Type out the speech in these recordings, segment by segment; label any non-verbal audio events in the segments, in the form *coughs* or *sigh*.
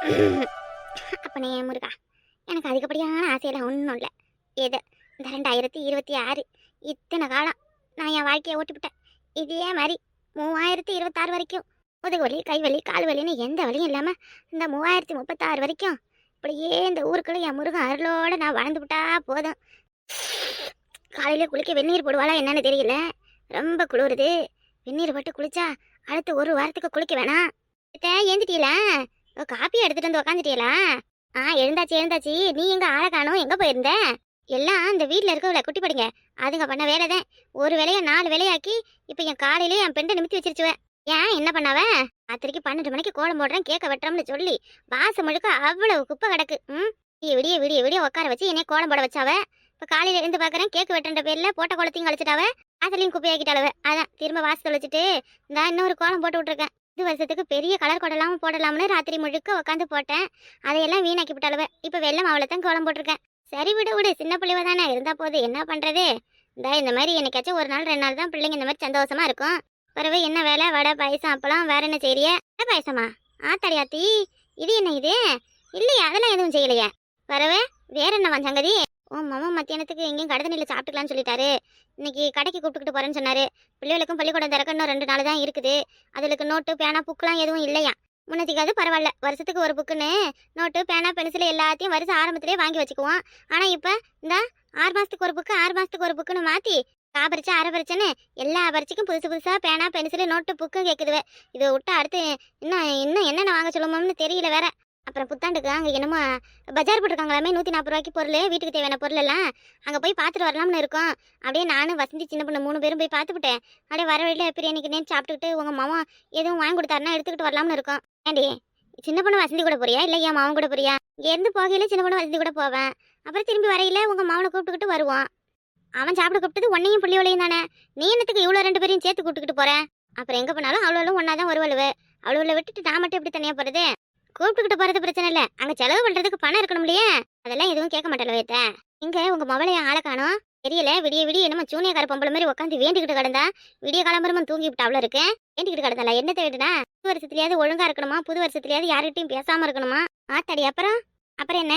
அப்பனே முருகா எனக்கு அதிகப்படியான ஆசையெல்லாம் ஒன்றும் இல்லை எது? இந்த ரெண்டாயிரத்தி இருபத்தி ஆறு. இத்தனை காலம் நான் என் வாழ்க்கையை ஓட்டிவிட்டேன். இதே மாதிரி மூவாயிரத்தி இருபத்தாறு வரைக்கும் முதுகு வலி கை வலி கால் வலின்னு எந்த வலியும் இல்லாமல் இந்த மூவாயிரத்தி முப்பத்தாறு வரைக்கும் இப்படியே இந்த ஊருக்குள்ள என் முருகன் அருளோடு நான் வளர்ந்து விட்டா போதும். காலையில குளிக்க வெந்நீர் போடுவாளா என்னன்னு தெரியல. ரொம்ப குளிருது. வெந்நீர் போட்டு குளிச்சா அடுத்து ஒரு வாரத்துக்கு குளிக்க வேணாம். அத்தை, ஏந்திட்டீங்களா ஓ, காப்பி எடுத்துட்டு வந்து உக்காந்துட்டீங்களா ஆ எழுந்தாச்சு எழுந்தாச்சு. நீ எங்க ஆளை காணோம். எங்க போயிருந்த? எல்லாம் இந்த வீட்டில் இருக்கவள குட்டி படிங்க அதுங்க பண்ண வேலை தான். ஒரு வேலையை நாலு வேலையாக்கி இப்போ என் காலையிலே என் பெண்டை நிமித்தி வச்சிருச்சுவ. ஏன் என்ன பண்ணாவ? ராத்திரிக்கு பன்னெண்டு மணிக்கு கோலம் போடுறேன் கேட்க வெட்டுறோம்னு சொல்லி வாசம் முழுக்க அவ்வளவு குப்பை கிடக்கு. ம்? விடிய விடிய விடிய விடிய உட்கார வச்சு என்னை கோலம் போட வச்சாவ? இப்போ காலையில இருந்து பார்க்குறேன் கேக்கு வெட்டுற பேரில் போட்ட கோலத்தையும் கழிச்சிட்டாவ? அதுலயும் குப்பையாக்கிட்டாளவ. அதான் திரும்ப வாசத்தை வச்சுட்டு இந்த இன்னொரு கோலம் போட்டு விட்ருக்கேன் பத்து வருஷத்துக்கு பெரிய கலர் கொடலாம் போடலாம்னு ராத்திரி முழுக்க உட்காந்து போட்டேன். அதையெல்லாம் வீணாக்கி விட்டாளுவ. இப்போ வெள்ளம் அவளை தான் கோலம் போட்டிருக்கேன். சரி விடு விடு. சின்ன பிள்ளைவ தானே. இருந்தா போது என்ன பண்றது? இந்த இந்த மாதிரி என்னைக்காச்சும் ஒரு நாள் ரெண்டு நாள் தான் பிள்ளைங்க இந்த மாதிரி சந்தோஷமா இருக்கும். பிறகு என்ன வேலை? வடை பாயசம் அப்பளம் வேற என்ன செய்றிய? வடை பாயசமா? ஆத்தாடியாத்தி இது என்ன இது? இல்லையா அதெல்லாம் எதுவும் செய்யலையே. பிறகு வேற என்ன சங்கதி? உன் மாமா மத்தியானத்துக்கு எங்கேயும் கடை தண்ணியில் சாப்பிட்டுக்கலாம்னு சொல்லிட்டாரு. இன்னைக்கு கடைக்கு கூப்பிட்டுக்கிட்டு போறேன்னு சொன்னாரு. பிள்ளைகளுக்கும் பள்ளிக்கூடம் திறக்க இன்னும் ரெண்டு நாள் தான் இருக்குது. அதுக்கு நோட்டு பேனா புக்கெலாம் எதுவும் இல்லையா முன்னதிக்காவது பரவாயில்ல. வருஷத்துக்கு ஒரு புக்குன்னு நோட்டு பேனா பென்சில் எல்லாத்தையும் வருஷம் ஆரம்பத்திலே வாங்கி வச்சுக்குவோம். ஆனால் இப்போ இந்த ஆறு மாதத்துக்கு ஒரு புக்கு ஆறு மாதத்துக்கு ஒரு புக்குன்னு மாற்றி கா பரிச்சை அரை பரிச்சைன்னு எல்லா பரிச்சைக்கும் புதுசு புதுசாக பேனா பென்சிலு நோட்டு புக்கும் கேட்குதுவே இதை விட்டு அடுத்து இன்னும் இன்னும் என்னென்ன வாங்க சொல்லுமோன்னு தெரியல வேற. அப்புறம் புத்தாண்டுக்கு அங்கே என்னமோ பஜார் போட்டிருக்காங்களாமே நூற்றி நாற்பது ரூபாய்க்கு பொருள் வீட்டுக்கு தேவையான பொருள் எல்லாம். அங்கே போய் பார்த்துட்டு வரலாம்னு இருக்கோம். அப்படியே நானும் வசந்தி சின்ன பொண்ணு மூணு பேரும் போய் பார்த்துக்கிட்டேன் அப்படியே வர வழியில் பிரியாணிக்கு நேரம் சாப்பிட்டுக்கிட்டு உங்கள் மாமா எதுவும் வாங்கி கொடுத்தாருன்னா எடுத்துக்கிட்டு வரலாம்னு இருக்கோம். ஏண்டி சின்ன பொண்ணு வசந்தி கூட போறியா? இல்லை என் மாவன் கூட போறியா? இங்கேருந்து போகையில சின்ன பொண்ணு வசந்தி கூட போவேன். அப்புறம் திரும்பி வரையில உங்கள் மாவனை கூப்பிட்டுக்கிட்டு வருவான் அவன் சாப்பிட கூப்பிட்டது உன்னையும் புள்ளியோலையும் தானே? நீ என்னத்துக்கு இவ்வளோ ரெண்டு பேரையும் சேர்த்து கூப்பிட்டுக்கிட்டு போகிறேன் அப்புறம் எங்கே போனாலும் அவ்வளோ ஒன்றா தான் வருவலுவு. அவ்வளோ விட்டுட்டு நான் மட்டும் எப்படி தனியாக போகிறது கூப்பிட்டுக்கிட்டு போகிறது பிரச்சனை இல்லை. அங்க செலவு பண்ணுறதுக்கு பணம் இருக்கணும் இல்லையா? அதெல்லாம் எதுவும் கேட்க மாட்டேன் வேத்த இங்கே உங்கள் மவளைய ஆளை காணும். தெரியல விடிய விடிய என்னமோ சூனியக்கார பொம்பளை மாதிரி உட்காந்து வேண்டிக்கிட்டு கிடந்தா விடிய காலம்பரமா தூங்கி விட்டு இருக்கு. வேண்டிக்கிட்டு கிடந்தால என்ன தேடுனா புது வருஷத்துலயாவது ஒழுங்கா இருக்கணுமா? புது வருஷத்துலயாவது யார்கிட்டயும் பேசாம இருக்கணுமா? ஆத்தாடி அப்புறம்? அப்புறம் என்ன?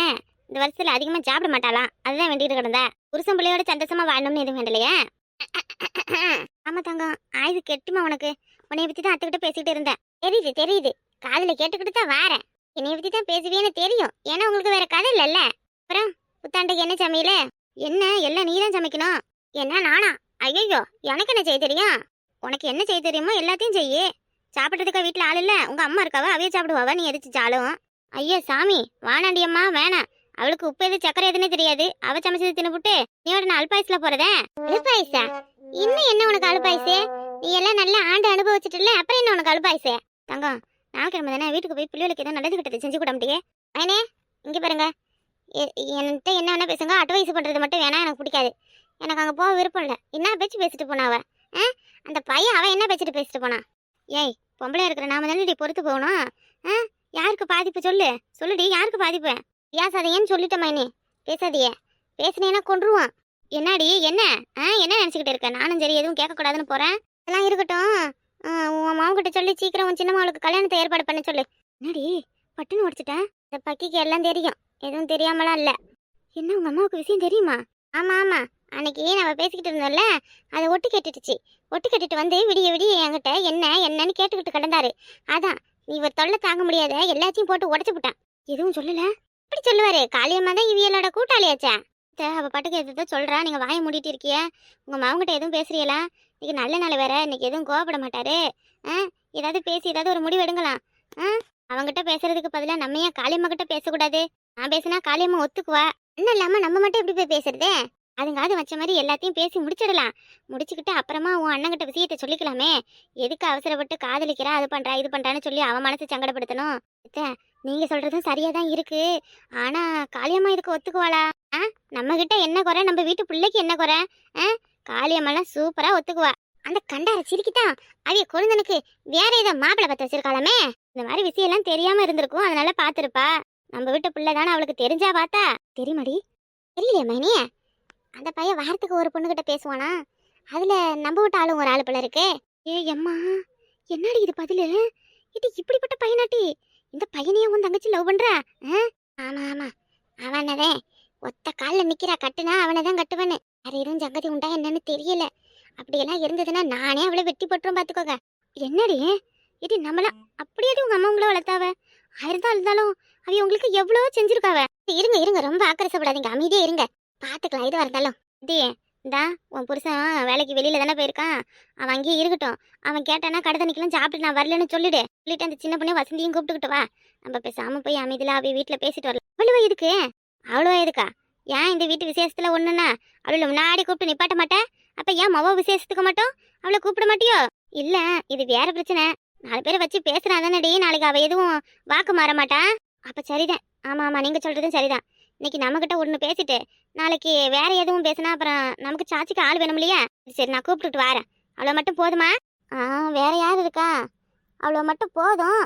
இந்த வருஷத்துல அதிகமா சாப்பிட மாட்டாளாம் அதுதான் வேண்டிக்கிட்டு கிடந்தா. புருஷன் பிள்ளையோட சந்தோஷமா வாழணும்னு எதுவும் வேண்டலையா? *coughs* ஆமா தங்கம். ஆயுது கெட்டுமா உனக்கு? உன்னைய பத்தி தான் அத்துக்கிட்ட பேசிட்டு இருந்தேன். தெரியுது தெரியுது. காதுல கேட்டுக்கிட்டு தான் வாரேன். என்னைய பத்தி தான் பேசுவேன்னு தெரியும். ஏன்னா உங்களுக்கு வேற கதை இல்லைல்ல. அப்புறம் புத்தாண்டுக்கு என்ன சமையல? என்ன? எல்லாம் நீ தான் சமைக்கணும். என்ன நானா? ஐயோ எனக்கு என்ன செய்ய தெரியும்? உனக்கு என்ன செய்ய தெரியுமோ எல்லாத்தையும் செய்யு. சாப்பிட்றதுக்கா வீட்டில் ஆள் இல்லை. உங்கள் அம்மா இருக்காவ அவையே சாப்பிடுவாவா நீ எதிர்த்து சாலும்? ஐயா சாமி வானாண்டி அம்மா வேணாம். அவளுக்கு உப்பு எது சக்கரை எதுன்னு தெரியாது. அவ சமைச்சது தின்னுபுட்டு ஒரு நான் அல்பாயசுல போறதே? அல்பாயசா? இன்னும் என்ன உனக்கு அல்பாயசு? நீ எல்லாம் நல்லா ஆண்டு அனுபவிச்சுட்டுல அப்புறம் என்ன உனக்கு அல்பாயசு? தங்கம் ஞாயிற்றுக்கிழமை தானே வீட்டுக்கு போய் பிள்ளைகளுக்கு ஏதோ நல்லது கிட்டது செஞ்சு கூட முடியே ஐனே இங்கே பாருங்க. என்கிட்ட என்ன வேணா பேசுங்க. அட்வைஸ் பண்ணுறது மட்டும் வேணா எனக்கு பிடிக்காது. எனக்கு அங்கே போக விருப்பம் இல்லை. என்ன பேச்சு பேசிட்டு போனாவ ஆ? அந்த பையன் அவன் என்ன பேசிட்டு பேசிட்டு போனான் ஏய் பொம்பளை இருக்கிற நாம தானே பொறுத்து போகணும்? ஆ? யாருக்கு பாதிப்பு சொல்லு? சொல்லுடி யாருக்கு பாதிப்பு? பேசாதையன்னு சொல்லிட்டேன் மைனி பேசாதியே பேசினேன்னா கொன்றுவான். என்னடி என்ன? ஆ என்ன நினச்சிக்கிட்டு இருக்க? நானும் சரி எதுவும் கேட்கக்கூடாதுன்னு போகிறேன் அதெல்லாம் இருக்கட்டும். உன் மாவுக்கிட்ட சொல்லி சீக்கிரம் உன் சின்ன மாவுக்கு கல்யாணத்தை ஏற்பாடு பண்ண சொல்லு. என்னடி பட்டுன்னு உடச்சிட்டேன் இந்த பக்கிக்கு எல்லாம் தெரியும். எதுவும் தெரியாமலாம் இல்லை. என்ன உங்கள் அம்மாவுக்கு விஷயம் தெரியுமா? ஆமாம் ஆமாம் அன்னைக்கு நம்ம பேசிக்கிட்டு இருந்தோம்ல அதை ஒட்டு கேட்டுட்டுச்சு. ஒட்டு கேட்டுட்டு வந்து விடிய விடிய என்கிட்ட என்ன என்னன்னு கேட்டுக்கிட்டு கிடந்தாரு. அதான் நீ ஒரு தொல்லை தாங்க முடியாத எல்லாத்தையும் போட்டு உடச்சு விட்டான் எதுவும் சொல்லல? இப்படி சொல்லுவாரு. காளியம்மா தான் இவியலோட கூட்டாளியாச்சா. அத்தை, அவள் பாட்டுக்கு எதுதான் சொல்கிறா நீங்கள் வாயை மூடிட்டு இருக்கிய. உங்கள் மாவங்கிட்ட எதுவும் பேசுறீங்களா இன்னைக்கு நல்ல நாள் வேற. இன்னைக்கு எதுவும் கோவப்பட மாட்டாரு. ஆ? ஏதாவது பேசி ஏதாவது ஒரு முடிவு எடுங்களாம் ஆ? அவங்ககிட்ட பேசுறதுக்கு பதிலாக நம்ம ஏன் காளியம்மா கிட்ட பேசக்கூடாது? நான் பேசினா காளியம்மா ஒத்துக்குவா? இன்னும் இல்லாமல் நம்ம மட்டும் எப்படி போய் பேசுறதே? அதுங்காவது வச்ச மாதிரி எல்லாத்தையும் பேசி முடிச்சிடலாம். முடிச்சுக்கிட்டு அப்புறமா உன் அண்ணங்கிட்ட விஷயத்தை சொல்லிக்கலாமே. எதுக்கு அவசரப்பட்டு காதலிக்கிறா? அது பண்ணுறா இது பண்ணுறான்னு சொல்லி அவன் மனசை சங்கடப்படுத்தணும். நீங்கள் சொல்கிறதும் சரியாக தான் இருக்குது ஆனால் காளியம்மா இதுக்கு ஒத்துக்குவாளா? ஆ நம்ம என்ன குறை? நம்ம வீட்டு பிள்ளைக்கு என்ன குறை? ஆ காளியம்மெல்லாம் சூப்பராக ஒத்துக்குவா. அந்த கண்டார சிரிக்கிட்டான் அவைய கொழுந்தனுக்கு வேற ஏதோ மாப்பிள்ளை பத்த வச்சிருக்காளமே? இந்த மாதிரி விஷயம் எல்லாம் தெரியாம இருந்திருக்கும். அதனால பாத்திருப்பா நம்ம வீட்டு பிள்ளை தானே அவளுக்கு தெரிஞ்சா பார்த்தா. தெரியுமாடி? தெரியலையே மைனியே அந்த பையன் வாரத்துக்கு ஒரு பொண்ணுகிட்ட பேசுவானா? அதுல நம்ம வீட்டு ஆளும் ஒரு ஆளு போல இருக்கு. ஏ அம்மா என்னடி இது பதிலு? இது இப்படிப்பட்ட பையனாட்டி? இந்த பையனையும் உன் தங்கச்சி லவ் பண்ணுறா ஆ? ஆமா ஆமா. அவனதே ஒத்த காலில் நிற்கிறா கட்டுனா அவனை தான் கட்டுவேன்னு. வேற எதுவும் சங்கதி உண்டா என்னன்னு தெரியல. அப்படியெல்லாம் இருந்ததுன்னா நானே அவளை வெட்டி போட்டுரும் பார்த்துக்கோங்க என்னடி? இது நம்மளா அப்படியே உங்க அம்மா உங்களை வளர்த்தாவ? ஆயிருந்தா இருந்தாலும் அவ உங்களுக்கு எவ்வளவோ செஞ்சிருக்காவ? இருங்க இருங்க. ரொம்ப ஆக்கிரசப்படாதீங்க. அமைதியே இருங்க. பாத்துக்கலாம் இது இருந்தாலும். இது இந்தா உன் புருஷன் வேலைக்கு வெளியில தானே போயிருக்கான். அவன் அங்கேயே இருக்கட்டும். அவன் கேட்டானா கடை தண்ணிக்கெல்லாம் சாப்பிட்டு நான் வரலன்னு சொல்லிடு. சொல்லிட்டு அந்த சின்ன பொண்ணு வசந்தியும் கூப்பிட்டுக்கிட்டு வா. நம்ம பேசாம போய் அமைதியில அவ வீட்டுல பேசிட்டு வரலாம். அவ்வளவா எதுக்கு? அவ்வளோ எதுக்கா? ஏன் இந்த வீட்டு விசேஷத்தில் ஒன்றுன்னா அவளை முன்னாடி கூப்பிட்டு நிப்பாட்ட மாட்டேன் அப்போ ஏன் மவ விசேஷத்துக்கு மட்டும்? அவளை கூப்பிட மாட்டியோ? இல்லை இது வேற பிரச்சனை. நாலு பேரை வச்சு பேசுறா தானடி? நாளைக்கு அவள் எதுவும் வாக்கு மாற மாட்டா? அப்போ சரிதான். ஆமாம் ஆமாம் நீங்கள் சொல்கிறதும் சரிதான். இன்னைக்கு நம்மக்கிட்ட ஒன்று பேசிட்டு நாளைக்கு வேற எதுவும் பேசினா அப்புறம் நமக்கு சாச்சிக்கு ஆள் வேணும் இல்லையா? சரி நான் கூப்பிட்டுட்டு வரேன். அவ்வளோ மட்டும் போதுமா? ஆ வேற யார் இருக்கா? அவ்வளோ மட்டும் போதும்.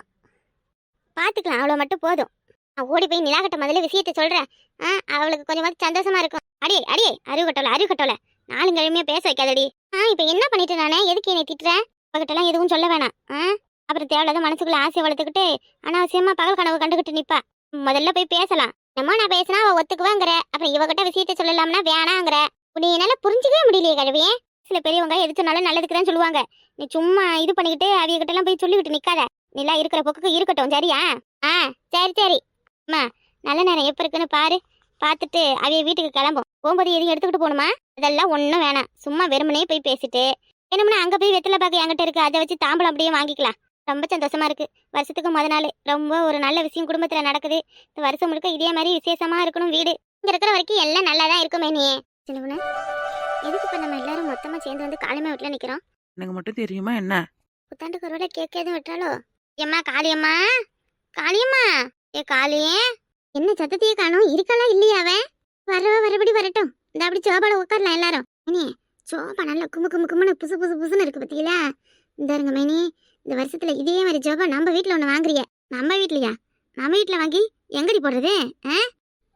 பார்த்துக்கலாம் அவ்வளோ மட்டும் போதும். நான் ஓடி போய் நிலாகட்ட முதல்ல விஷயத்த சொல்கிறேன் ஆ அவளுக்கு கொஞ்சமாவது சந்தோஷமா இருக்கும். அடியே அடியே அறிவு கட்டோல அறிவு கட்டோல நாலு கிழமையா பேச வைக்காதடி. ஆ இப்போ என்ன பண்ணிட்டு நானே? எதுக்கு என்னை திட்டுறேன் அவகிட்டலாம் எதுவும் சொல்ல வேணாம். ஆ அப்புறம் தேவையில்லாத மனசுக்குள்ள ஆசையை வளர்த்துக்கிட்டு அனாவசியமா பகல் கனவு கண்டுகிட்டு நிப்பா. முதல்ல போய் பேசலாம். நம்ம நான் பேசினா அவ ஒத்துக்குவாங்கிற. அப்புறம் இவகிட்ட விஷயத்த சொல்லலாம்னா வேணாங்கிற. உன்னை என்னால புரிஞ்சுக்கவே முடியலையே கழுவியே சில பெரியவங்க எது சொன்னாலும் நல்லதுக்கு தான் சொல்லுவாங்க. நீ சும்மா இது பண்ணிக்கிட்டு அவிய கிட்ட எல்லாம் போய் சொல்லிக்கிட்டு நிக்காத. நிலா இருக்கிற பொக்குக்கு இருக்கட்டும் சரியா? ஆ சரி சரி. அம்மா நல்ல நேரம். எப்ப இருக்குன்னு பாரு. பார்த்துட்டு அவிய வீட்டுக்கு கிளம்பும். போகும்போது எதையும் எடுத்துக்கிட்டு போகணுமா? இதெல்லாம் ஒன்றும் வேணாம். சும்மா வெறுமனே போய் பேசிட்டு. என்னமுன்னா அங்க போய் வெத்தலை பாக்க என்கிட்ட இருக்கு. அதை வச்சு தாம்பளம் அப்படியே வாங்கிக்கலாம். ரொம்ப சந்தோஷமா இருக்கு. வருஷத்துக்கு முத நாள். ரொம்ப ஒரு நல்ல விஷயம் குடும்பத்துல நடக்குது. இந்த வருஷம் முழுக்க இதே மாதிரி விசேஷமா இருக்கணும் வீடு. இங்க இருக்கிற வரைக்கும் எல்லாம் நல்லா தான் இருக்குமே நீ சின்னவன எதுக்கு இப்ப நம்ம எல்லாரும் மொத்தமா சேர்ந்து வந்து காளிமா வீட்டுல நிக்கிறோம்? எனக்கு மட்டும் தெரியுமா என்ன? புத்தாண்டு கருவில கேக் எதுவும் விட்டாலோ? ஏம்மா காளியம்மா காளியம்மா ஏ காலையே என்ன சத்தத்தையே காணும்? இருக்கலாம் இல்லையா அவன் வரவ வரபடி வரட்டும். இந்த அப்படி சோபால உட்காரலாம் எல்லாரும். மேனி சோபா நல்லா கும்மு கும்மு கும்முன்னு புசு புசு புசுன்னு இருக்கு பார்த்தீங்களா இந்தாருங்க மேனி இந்த வருஷத்துல இதே மாதிரி சோபா நம்ம வீட்டில் ஒன்று வாங்குறிய. நம்ம வீட்லையா? நம்ம வீட்டில் வாங்கி எங்கடி போடுறது? ஆ?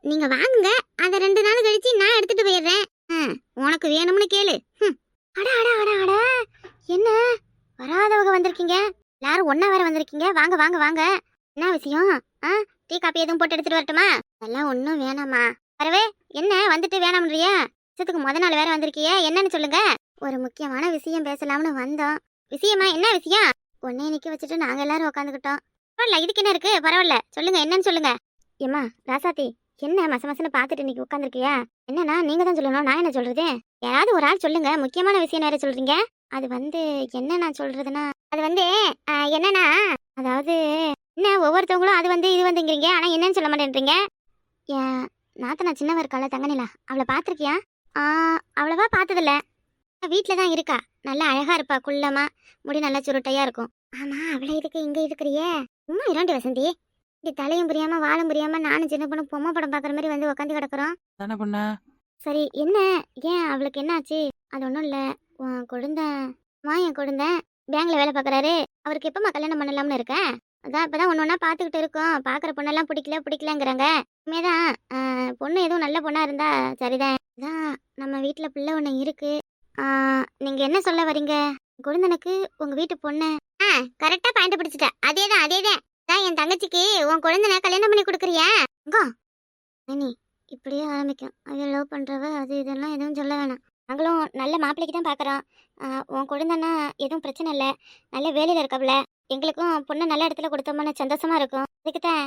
நீங்க வாங்குங்க. அதை ரெண்டு நாள் கழிச்சு நான் எடுத்துட்டு போயிடுறேன். ஆ, உனக்கு வேணும்னு கேளு. ஹம். அட அட அட அட. என்ன? வராதவங்க வந்திருக்கீங்க. எல்லாரும் ஒன்னா வேற வந்திருக்கீங்க. வாங்க வாங்க வாங்க. என்ன விஷயம்? ஆ டீ காப்பி எதுவும் போட்டு எடுத்துட்டு வரட்டுமா? அதெல்லாம் ஒன்றும் வேணாமா வரவே என்ன வந்துட்டு வேணாம்ன்றியா? விஷயத்துக்கு முத நாள் வேற வந்திருக்கியா என்னன்னு சொல்லுங்க. ஒரு முக்கியமான விஷயம் பேசலாம்னு வந்தோம். விஷயமா? என்ன விஷயம்? உன்னைய நிக்க வச்சுட்டு நாங்க எல்லாரும் உட்காந்துக்கிட்டோம் பரவாயில்ல இதுக்கு என்ன இருக்கு? பரவாயில்ல. சொல்லுங்க என்னன்னு சொல்லுங்க. ஏம்மா ராசாத்தி என்ன மச மசன்னு பார்த்துட்டு இன்னைக்கு உட்காந்துருக்கியா என்னன்னா நீங்க தான் சொல்லணும் நான் என்ன சொல்றது? யாராவது ஒரு ஆள் சொல்லுங்க முக்கியமான விஷயம் வேற சொல்றீங்க. அது வந்து என்ன நான் சொல்றதுன்னா அது வந்து என்னன்னா அதாவது என்ன ஒவ்வொருத்தவங்களும் அது வந்து இது வந்துங்கிறீங்க ஆனா என்னன்னு சொல்ல மாட்டேன்றீங்க? என் நாத்தனா சின்னவ இருக்கால தங்கநிலா? அவளை பார்த்துருக்கியா? ஆ அவ்வளவா பார்த்ததில்ல. வீட்டில் தான் இருக்கா. நல்லா அழகா இருப்பா குள்ளமா. முடி நல்லா சுருட்டையா இருக்கும். ஆமா அவளை இதுக்கு இங்க இருக்கிறியே சும்மா இரண்டு வசந்தி. இப்படி தலையும் புரியாம வாழும் புரியாம நானும் சின்ன பொண்ணு பொம்மை படம் பார்க்குற மாதிரி வந்து உட்காந்து கிடக்குறோம். தானே பண்ண? சரி என்ன? ஏன் அவளுக்கு என்ன ஆச்சு? அது ஒன்றும் இல்லை. உன் கொழுந்த வா என் கொழுந்த பேங்க்ல வேலை பார்க்குறாரு. அவருக்கு எப்பமா கல்யாணம் பண்ணலாம்னு இருக்க? அதான் இப்பதான் ஒன்று ஒன்றா பார்த்துக்கிட்டு இருக்கோம். பார்க்குற பொண்ணெல்லாம் பிடிக்கல பிடிக்கலங்கிறாங்க. உண்மையதான் பொண்ணு எதுவும் நல்ல பொண்ணாக இருந்தா சரிதான். அதான் நம்ம வீட்டில் பிள்ளை ஒன்று இருக்கு. நீங்கள் என்ன சொல்ல வரீங்க குழந்தனுக்கு உங்கள் வீட்டு பொண்ணு. ஆ கரெக்டாக பாயிண்ட் பிடிச்சிட்டேன் அதே தான் அதே தான் தான் என் தங்கச்சிக்கு உன் குழந்தனை கல்யாணம் பண்ணி கொடுக்குறியா? அங்கோ அண்ணி இப்படியே ஆரம்பிக்கும். அவ லவ் பண்ணுறவ அது இதெல்லாம் எதுவும் சொல்ல வேணாம். நாங்களும் நல்ல மாப்பிள்ளைக்கு தான் பார்க்குறோம் உன் குழந்தைன்னா எதுவும் பிரச்சனை இல்லை. நல்ல வேலையில் இருக்கவள எங்களுக்கும் பொண்ணு நல்ல இடத்துல கொடுத்தோம்னு சந்தோஷமா இருக்கும். அதுக்கு தான்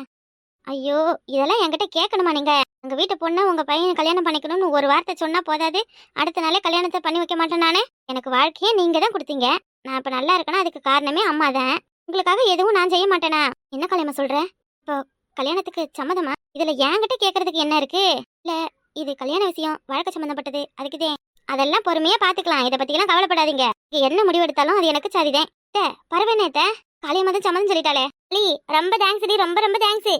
ஐயோ இதெல்லாம் என்கிட்ட கேட்கணுமா நீங்கள் உங்கள் வீட்டு பொண்ணை உங்கள் பையன் கல்யாணம் பண்ணிக்கணும்னு ஒரு வார்த்தை சொன்னால் போதாது. அடுத்த நாளே கல்யாணத்தை பண்ணி வைக்க மாட்டேன் நானே. எனக்கு வாழ்க்கையே நீங்கள் தான் கொடுத்தீங்க. நான் இப்போ நல்லா இருக்கேன்னா அதுக்கு காரணமே அம்மா தான். உங்களுக்காக எதுவும் நான் செய்ய மாட்டேனா? என்ன கல்யாணம் சொல்கிறேன் இப்போ கல்யாணத்துக்கு சம்மதமா? இதில் என்கிட்ட கேட்கறதுக்கு என்ன இருக்கு? இல்லை இது கல்யாண விஷயம் வழக்க சம்மந்தப்பட்டது அதுக்குதே அதெல்லாம் பொறுமையா பாத்துக்கலாம். இதை பத்தியெல்லாம் கவலைப்படாதீங்க. என்ன முடிவெடுத்தாலும் அது எனக்கு சரிதான் பரவாயில்ல காளியம்மா தான் சம்மதம் சொல்லிட்டாளே. களி ரொம்ப தேங்க்ஸ் டி ரொம்ப ரொம்ப தேங்க்ஸ்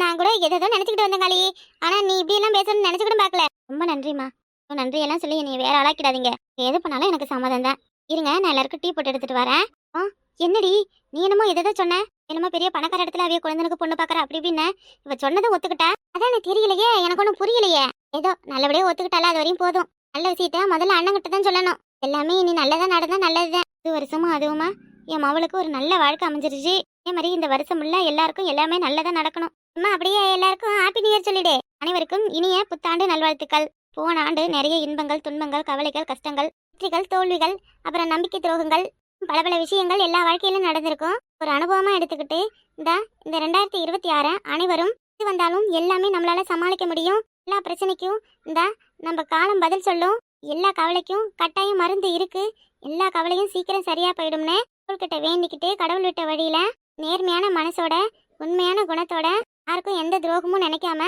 நான் கூட எதோ நினச்சிக்கிட்டு வந்தேன் காளி. ஆனால் நீ இப்படி எல்லாம் பேசணும்னு நினைச்சு கூட பார்க்கல. ரொம்ப நன்றிம்மா. உன் நன்றி எல்லாம் சொல்லி நீ வேற ஆளாக்கிடாதீங்க. எது பண்ணாலும் எனக்கு சம்மதம் தான். இருங்க நான் எல்லாருக்கும் டீ போட்டு எடுத்துட்டு வரேன். ஆ என்னடி? நீ என்னமோ எதோ சொன்ன. என்னமோ பெரிய பணக்கார இடத்துல அவைய குழந்தைனுக்கு பொண்ணு பாக்குற அப்படி இப்படின்னு. இவ சொன்னதை ஒத்துக்கிட்டா? அதான் எனக்கு தெரியலையே. எனக்கு ஒன்றும் புரியலையே. ஏதோ நல்லபடியா ஒத்துக்கிட்டால அது வரையும் போதும். நல்ல விஷயத்த முதல்ல அண்ணன் கிட்ட தான் சொல்லணும். எல்லாமே நீ நல்லதா நடந்தா நல்லதுதான். இது வருஷமா அதுவுமா? என் மவளுக்கு ஒரு நல்ல வாழ்க்கை அமைஞ்சிருச்சு. அதே மாதிரி இந்த வருஷம் உள்ள எல்லாருக்கும் எல்லாமே நல்லதா நடக்கணும். அம்மா அப்படியே எல்லாருக்கும் ஹாப்பி நியூ இயர் சொல்லிடு. அனைவருக்கும் இனிய புத்தாண்டு நல்வாழ்த்துக்கள். போன ஆண்டு நிறைய இன்பங்கள் துன்பங்கள் கவலைகள் கஷ்டங்கள் வெற்றிகள் தோல்விகள் அப்புறம் நம்பிக்கை துரோகங்கள் பல பல விஷயங்கள் எல்லா வாழ்க்கையிலும் நடந்திருக்கும். ஒரு அனுபவமா எடுத்துக்கிட்டு இந்த இந்த ரெண்டாயிரத்தி இருபத்தி ஆறை அனைவரும் எது வந்தாலும் எல்லாமே நம்மளால சமாளிக்க முடியும். எல்லா பிரச்சனைக்கும் இந்த நம்ம காலம் பதில் சொல்லும். எல்லா கவலைக்கும் கட்டாயம் மருந்து இருக்கு. எல்லா கவலையும் சீக்கிரம் சரியா போயிடும்னு கடவுள்கிட்ட வேண்டிக்கிட்டு கடவுள் விட்ட வழியில நேர்மையான மனசோட உண்மையான குணத்தோட யாருக்கும் எந்த துரோகமும் நினைக்காம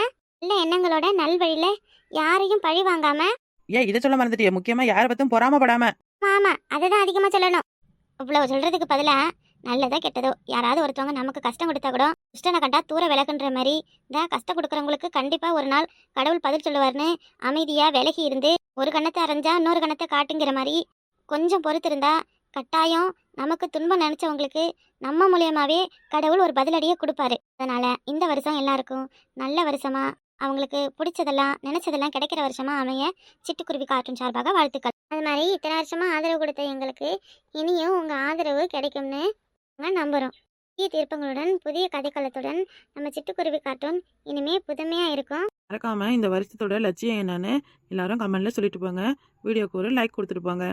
நல்ல எண்ணங்களோட நல்வழியில யாரையும் பழி வாங்காம ஏன் இதை சொல்ல மறந்துட்டியே? முக்கியமா யாரை பத்தும் பொறாமப்படாம. ஆமா அதுதான் அதிகமா சொல்லணும். இவ்வளவு சொல்றதுக்கு பதிலா நல்லதோ கெட்டதோ யாராவது ஒருத்தவங்க நமக்கு கஷ்டம் கொடுத்தா கூட இஷ்டனை கண்டா தூர விலகுன்ற மாதிரி இந்த கஷ்டம் கொடுக்குறவங்களுக்கு கண்டிப்பா ஒரு நாள் கடவுள் பதில் சொல்லுவார்னு அமைதியா விலகி இருந்து ஒரு கணத்தை அரைஞ்சா இன்னொரு கணத்தை காட்டுங்கிற மாதிரி கொஞ்சம் பொறுத்திருந்தா கட்டாயம் நமக்கு துன்பம் நினைச்சவங்களுக்கு நம்ம மூலியமாவே கடவுள் ஒரு பதிலடியை கொடுப்பாரு. அதனால இந்த வருஷம் எல்லாருக்கும் நல்ல வருஷமா அவங்களுக்கு பிடிச்சதெல்லாம் நினைச்சதெல்லாம் கிடைக்கிற வருஷமா அமைய சிட்டுக்குருவி காற்றும் சார்பாக வாழ்த்துக்கள். அது மாதிரி இத்தனை வருஷமா ஆதரவு கொடுத்த எங்களுக்கு இனியும் உங்க ஆதரவு கிடைக்கும்னு நாங்கள் நம்புறோம். புதிய தீர்ப்பங்களுடன் புதிய கதைக்களத்துடன் நம்ம சிட்டுக்குருவி கார்ட்டூன் இனிமே புதுமையா இருக்கும். மறக்காம இந்த வருஷத்தோட லட்சியம் என்னன்னு எல்லாரும் கமெண்ட்ல சொல்லிட்டு போங்க. வீடியோக்கு ஒரு லைக் கொடுத்துட்டு போங்க.